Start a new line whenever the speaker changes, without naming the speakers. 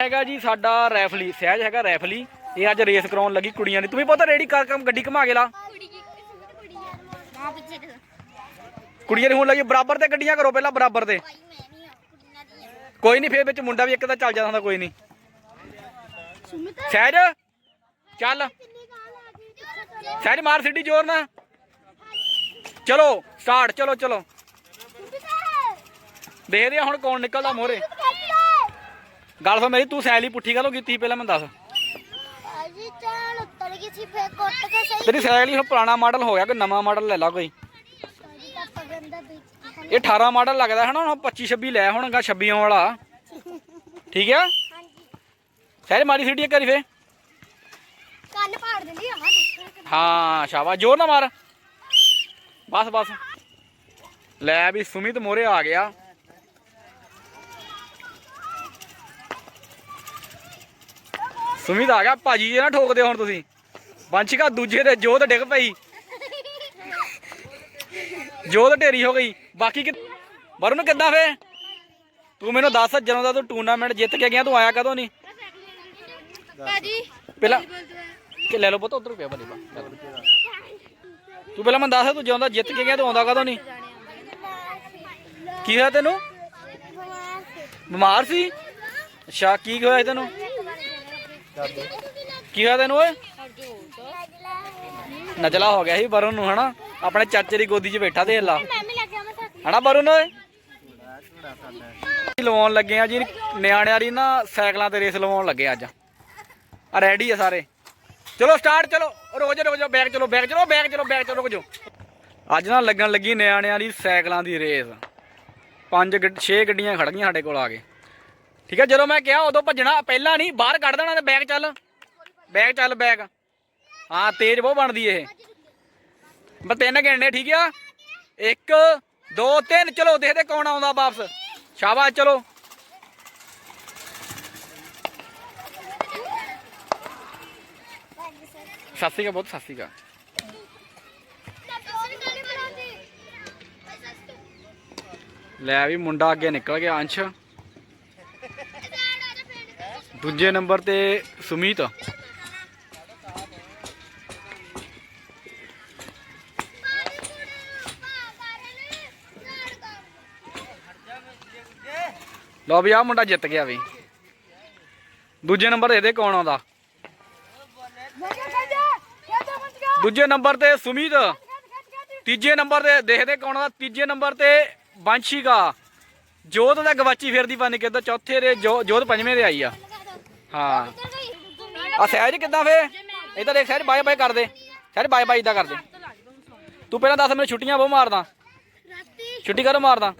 ਹੈਗਾ ਜੀ ਸਾਡਾ ਰੈਫਲੀ ਸਹਿਜ ਹੈਗਾ ਰੈਫਲੀ। ਇਹ ਅੱਜ ਰੇਸ ਕਰਾਉਣ ਲੱਗੀ ਕੁੜੀਆਂ ਦੀ। ਤੂੰ ਵੀ ਪਤਾ ਰੇੜੀ ਕਰ ਕੰਮ ਗੱਡੀ ਘੁਮਾ ਕੇ ਲਾ। ਕੁੜੀਆਂ ਦੀ ਹੋਣ ਲੱਗੀ ਬਰਾਬਰ ਤੇ ਗੱਡੀਆਂ ਕਰੋ ਪਹਿਲਾਂ ਬਰਾਬਰ ਤੇ। ਕੋਈ ਨਹੀਂ ਫੇਰ ਵਿੱਚ ਮੁੰਡਾ ਵੀ ਇੱਕ ਤਾਂ ਚੱਲ ਜਾਂਦਾ ਹੁੰਦਾ ਕੋਈ ਨਹੀਂ। ਸਹਿਜ ਚੱਲ। ਸਹਿਜ ਮਾਰ ਸਿੱਡੀ ਜ਼ੋਰ ਨਾਲ। ਚਲੋ ਸਟਾਰਟ ਚਲੋ ਚਲੋ। ਦੇਖਦੇ ਹੁਣ ਕੌਣ ਨਿਕਲਦਾ ਮੋਰੇ
ਕੱਟ
ਗੱਲ ਸੁਣ ਮੇਰੀ ਤੂੰ ਸੈਲੀ ਪੁੱਠੀ ਕਾਹਤੋਂ ਕੀਤੀ ਸੀ ਪਹਿਲਾਂ ਮੈਨੂੰ ਦੱਸ।
ਅਜੀ ਚਾਲ ਉੱਤਰ ਗਈ ਸੀ ਫੇਰ ਕੁੱਟ ਕੇ ਸਹੀ
ਤੇਰੀ ਹੀ ਹੁਣ ਪੁਰਾਣਾ ਮਾਡਲ ਹੋ ਗਿਆ ਕੋਈ ਨਵਾਂ ਮਾਡਲ ਲੈ ਲਾ ਕੋਈ।
ਅਜੀ
ਇਹ 18 ਮਾਡਲ ਲੱਗਦਾ ਹੈ ਨਾ ਹੁਣ 25 26 ਲੈ ਹੁਣਗਾ 26 ਆਉਣ ਵਾਲਾ। ਠੀਕ ਆ? ਸਹਿਜ ਮਾਰੀ ਸਿੱਡੀ ਇੱਕ ਵਾਰੀ ਫੇ
ਕੰਨ ਪਾੜ ਦਿੰਦੀ ਆ
ਹਾਂ ਸ਼ਾਬਾਸ਼ ਜ਼ੋਰ ਨਾਲ ਮਾਰ। ਬਸ ਬਸ। ਲੈ ਵੀ ਸੁਮਿਤ ਮੋਰੇ ਆ ਗਿਆ। ਸੁਮਿਤ ਆ ਗਿਆ ਭਾਜੀ ਇਹ ਨਾ ਠੋਕਦੇ ਹੁਣ ਤੁਸੀਂ। ਬੰਸ਼ਿਕਾ ਦੂਜੇ ਦੇ ਜੋਤ ਡਿੱਗ ਪਈ। ਜੋਤ ਢੇਰੀ ਹੋ ਗਈ। ਬਾਕੀ ਕਿ ਵਰੁਣ ਕਿੱਦਾਂ ਫੇ? ਤੂੰ ਮੈਨੂੰ ਦੱਸ ਜਦੋਂ ਦਾ ਤੂੰ ਟੂਰਨਾਮੈਂਟ ਜਿੱਤ ਕੇ ਗਿਆ ਤੂੰ ਆਇਆ ਕਦੋਂ ਨਹੀਂ?
ਭਾਜੀ।
ਪਹਿਲਾਂ ਕਿ ਲੈ ਲਓ ਪੁੱਤ ਉਧਰ ਪਿਆ ਬਲੇ ਬਾ ਤੂੰ ਪਹਿਲਾਂ ਮੈਨੂੰ ਦੱਸ ਤੂੰ ਜਦੋਂ ਦਾ ਜਿੱਤ ਕੇ ਗਿਆ ਤੂੰ ਆਉਂਦਾ ਕਦੋਂ ਨਹੀਂ? ਕੀ ਹੋਇਆ ਤੈਨੂੰ? ਬਿਮਾਰ ਸੀ? ਅੱਛਾ ਕੀ ਹੋਇਆ ਤੈਨੂੰ? ਕੀ ਹੋਇਆ ਤੈਨੂੰ ਓਏ? ਨਜਲਾ ਹੋ ਗਿਆ ਸੀ ਵਰੁਣ ਨੂੰ, ਹਨਾ? ਆਪਣੇ ਚਾਚੇ ਦੀ ਗੋਦੀ 'ਚ ਬੈਠਾ ਦੇਖ ਲਾ। ਹਨਾ ਵਰੁਣ ਓਏ? ਲਵਾਉਣ ਲੱਗੇ ਆ ਜੀ, ਨਿਆਣਿਆਂ ਦੀ ਨਾ ਸਾਈਕਲਾਂ ਤੇ ਰੇਸ ਲਵਾਉਣ ਲੱਗੇ ਅੱਜ। ਆ ਰੈਡੀ ਆ ਸਾਰੇ। ਚਲੋ ਸਟਾਰਟ ਚਲੋ। ਰੋਜ ਰੋਜ ਬੈਗ ਚਲੋ ਬੈਗ ਚਲੋ ਬੈਗ ਚਲੋ ਬੈਗ ਚਲੋ, ਰੁਕ ਜਾਓ ਅੱਜ ਨਾ ਲੱਗਣ ਲੱਗੀ ਨਿਆਣਿਆਂ ਦੀ ਸਾਈਕਲਾਂ ਦੀ ਰੇਸ ਪੰਜ ਛੇ ਗੱਡੀਆਂ ਖੜ ਗਈਆਂ ਸਾਡੇ ਕੋਲ ਆ ਕੇ। ਠੀਕ ਹੈ, ਜਦੋਂ ਮੈਂ ਕਿਹਾ ਉਦੋਂ ਭੱਜਣਾ, ਪਹਿਲਾਂ ਨਹੀਂ, ਬਾਹਰ ਕੱਢ ਦੇਣਾ ਤੇ ਬੈਗ ਚੱਲ। ਬੈਗ ਚੱਲ ਬੈਗ ਹਾਂ, ਤੇਜ਼ ਬਹੁਤ ਬਣਦੀ ਇਹ। ਬਸ ਤਿੰਨ ਗਿਣਨੇ, ਠੀਕ ਆ? ਇੱਕ, ਦੋ, ਤਿੰਨ। ਚਲੋ, ਦੇਖਦੇ ਕੌਣ ਆਉਂਦਾ ਵਾਪਸ। ਸ਼ਾਬਾਸ਼, ਚਲੋ। ਸਤਿ ਸ਼੍ਰੀ ਅਕਾਲ, ਬਹੁਤ ਸਤਿ ਸ਼੍ਰੀ ਅਕਾਲ। ਲੈ ਵੀ ਮੁੰਡਾ ਅੱਗੇ ਨਿਕਲ ਗਿਆ, ਅੰਸ਼। ਦੂਜੇ ਨੰਬਰ ਤੇ ਸੁਮੀਤ। ਲਓ ਵੀ ਆ ਮੁੰਡਾ ਜਿੱਤ ਗਿਆ ਵੀ। ਦੂਜੇ ਨੰਬਰ ਇਹਦੇ ਕੌਣ ਆਉਂਦਾ? ਦੂਜੇ ਨੰਬਰ ਤੇ ਸੁਮੀਤ। ਤੀਜੇ ਨੰਬਰ ਤੇ ਦੇਖਦੇ ਕੌਣ ਆਉਂਦਾ? ਤੀਜੇ ਨੰਬਰ ਤੇ ਬੰਸ਼ਿਕਾ ਜੋਤ ਦਾ ਗਵਾਚੀ ਫਿਰਦੀ ਬਣ ਕੇ ਤਾਂ ਚੌਥੇ ਦੇ ਜੋਤ ਪੰਜਵੇਂ ਦੇ ਆਈ ਆ। ਹਾਂ। ਆ ਸਹਿਜ ਕਿੱਦਾਂ ਫੇ? ਇਧਰ ਦੇਖ ਸਹਿਜ ਬਾਏ ਬਾਏ ਕਰ ਦੇ। ਸਹਿਜ ਬਾਏ ਬਾਏ ਇਦਾਂ ਕਰ ਦੇ। ਤੂੰ ਪਹਿਲਾਂ ਦੱਸ ਮੈਨੂੰ ਛੁੱਟੀਆਂ ਬਹੁਤ ਮਾਰਦਾ। ਛੁੱਟੀ ਕਰੋ ਮਾਰਦਾ?